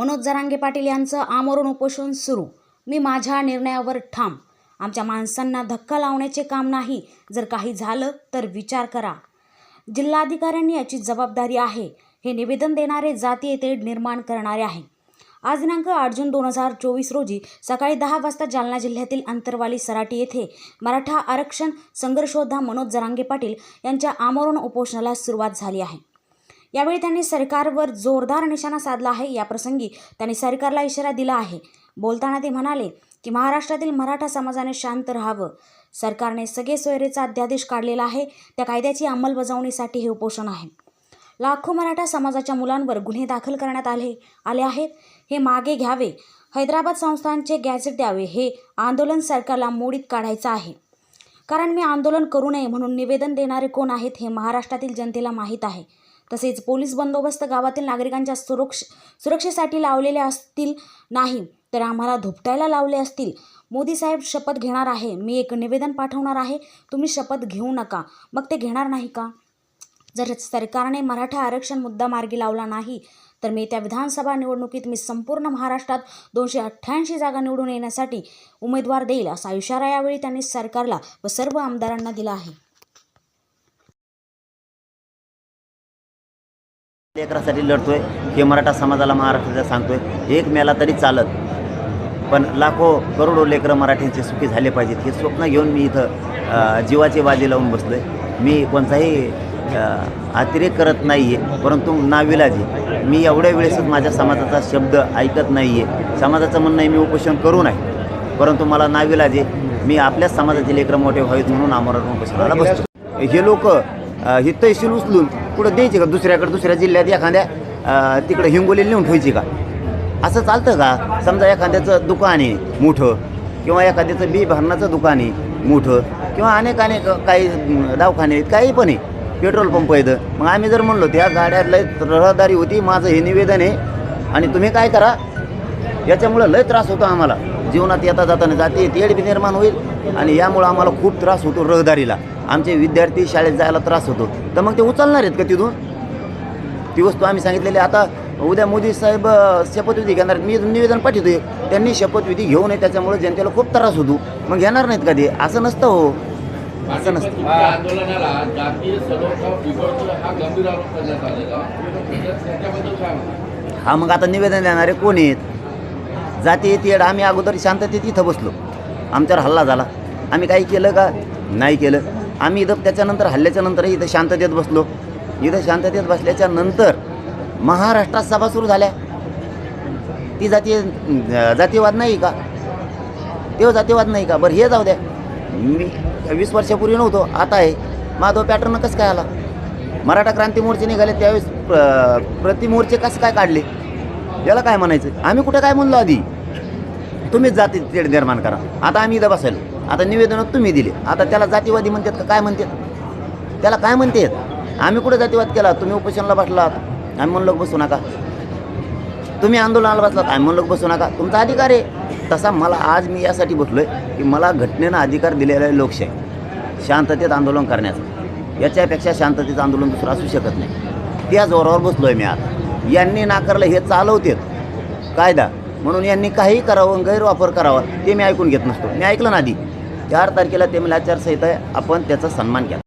मनोज जरांगे पाटील यांचं आमरण उपोषण सुरू. मी माझ्या निर्णयावर ठाम. आमच्या माणसांना धक्का लावण्याचे काम नाही. जर काही झालं तर विचार करा. जिल्हाधिकाऱ्यांनी याची जबाबदारी आहे. हे निवेदन देणारे जातीय तेढ निर्माण करणारे आहे. आज दिनांक आठ जून दोन हजार चोवीस रोजी सकाळी दहा वाजता जालना जिल्ह्यातील अंतरवाली सराटी येथे मराठा आरक्षण संघर्षोद्धा मनोज जरांगे पाटील यांच्या आमरण उपोषणाला सुरुवात झाली आहे. यावेळी त्यांनी सरकारवर जोरदार निशाणा साधला आहे. याप्रसंगी त्यांनी सरकारला इशारा दिला आहे. बोलताना ते म्हणाले की महाराष्ट्रातील मराठा समाजाने शांत राहावं. सरकारने सगळे सोयरेचा अध्यादेश काढलेला आहे. त्या कायद्याची अंमलबजावणीसाठी हे उपोषण आहे. लाखो मराठा समाजाच्या मुलांवर गुन्हे दाखल करण्यात आले आले आहेत. हे मागे घ्यावे. हैदराबाद संस्थांचे गॅझेट द्यावे. हे आंदोलन सरकारला मोडीत काढायचं आहे. कारण मी आंदोलन करू नये म्हणून निवेदन देणारे कोण आहेत हे महाराष्ट्रातील जनतेला माहीत आहे. तसेच पोलीस बंदोबस्त गावातील नागरिकांच्या सुरक्ष सुरक्षेसाठी लावलेले असतील नाही तर आम्हाला धुपटायला लावले असतील. मोदी साहेब शपथ घेणार आहे. मी एक निवेदन पाठवणार आहे. तुम्ही शपथ घेऊ नका. मग ते घेणार नाही का? जर सरकारने मराठा आरक्षण मुद्दा मार्गी लावला नाही तर मी त्या विधानसभा निवडणुकीत मी संपूर्ण महाराष्ट्रात दोनशे अठ्ठ्याऐंशी जागा निवडून येण्यासाठी उमेदवार देईल असा इशारा यावेळी त्यांनी सरकारला व सर्व आमदारांना दिला आहे. लेकरासाठी लढतोय. हे मराठा समाजाला महाराष्ट्राचा सांगतोय. एक मेला तरी चालत. पण लाखो करोडो लेकरं मराठ्यांचे सुखी झाले पाहिजेत. हे स्वप्न घेऊन मी इथं जीवाची बाजी लावून बसलो आहे मी कोणताही अतिरेक करत नाही आहे परंतु नाविलाजी. मी एवढ्या वेळेसच माझ्या समाजाचा शब्द ऐकत नाही आहे समाजाचं म्हणणं आहे मी उपोषण करू नये. परंतु मला नाविलाजी मी आपल्याच समाजाचे लेकरं मोठे व्हावेत म्हणून आमरण उपोषणाला बसतो हे लोक हे तहसील उचलून कुठं द्यायची का? दुसऱ्याकडे दुसऱ्या जिल्ह्यात एखाद्या तिकडं तिकडे हिंगोली नेऊन ठेवायची का? असं चालतं का? समजा एखाद्याचं दुकान आहे मोठं किंवा एखाद्याचं बी भरणाचं दुकान आहे मोठं किंवा अनेक अनेक काही दवाखाने आहेत काही पण आहे. पेट्रोल पंप आहेत. मग आम्ही जर म्हणलो त्या गाड्या लय रहदारी होती माझं हे निवेदन आहे आणि तुम्ही काय करा? याच्यामुळं लय त्रास होतो आम्हाला. जीवनात येता जाताना जाते तेढ बी निर्माण होईल आणि यामुळं आम्हाला खूप त्रास होतो रहदारीला. आमचे विद्यार्थी शाळेत जायला त्रास होतो. तर मग ते उचलणार आहेत का तिथून? ती वस्तू आम्ही सांगितलेली आता उद्या मोदी साहेब शपथविधी घेणार. मी निवेदन पाठवतोय. त्यांनी शपथविधी घेऊ नये त्याच्यामुळे जनतेला खूप त्रास होतो. मग घेणार नाहीत का ते? असं नसतं हो. असं नसतं. हा? हा मग आता निवेदन देणारे कोण आहेत? जाती येते आम्ही अगोदर शांततेत इथं बसलो. आमच्यावर हल्ला झाला. आम्ही काही केलं का? नाही केलं. आम्ही इथं त्याच्यानंतर हल्ल्याच्यानंतरही इथं शांततेत बसलो. इथं शांततेत बसल्याच्या नंतर महाराष्ट्रात सभा सुरू झाल्या. ती जातीय जातीयवाद नाही का? तेव्हा जातीयवाद नाही का? बरं हे जाऊ द्या. मी वीस वर्षापूर्वी नव्हतो आता आहे. माधव पॅटर्न कसं काय आला? मराठा क्रांती मोर्चे निघाले त्यावेळेस प्र प्रतिमोर्चे कसं काय काढले? याला काय म्हणायचं? आम्ही कुठं काय म्हणलो आधी? तुम्हीच जाती तेढ निर्माण करा. आता आम्ही इथं बसायलो. आता निवेदन तुम्ही दिले. आता त्याला जातीवादी म्हणतात का? काय म्हणतात? त्याला काय म्हणतात? आम्ही कुठं जातीवाद केला? तुम्ही उपोषणाला बसलात. आम्ही म्हणलो बसू नका. तुम्ही आंदोलनाला बसलात. आम्ही म्हणलो बसू नका. तुमचा अधिकार आहे. तसा मला आज मी यासाठी बसलोय की मला घटनेनं अधिकार दिलेला आहे लोकशाही. शांततेत आंदोलन करण्याचं. याच्यापेक्षा शांततेचं आंदोलन दुसरं असू शकत नाही. त्या जोरावर आहे मी आज. यांनी नाकारलं हे चालवतेत. कायदा. म्हणून यांनी काही करावं गैरवापर करावा ते मी ऐकून घेत नसतो. मी ऐकलं ना आधी. चार तारखेला ते मला आचारसंहिता आहे आपण त्याचा सन्मान घ्या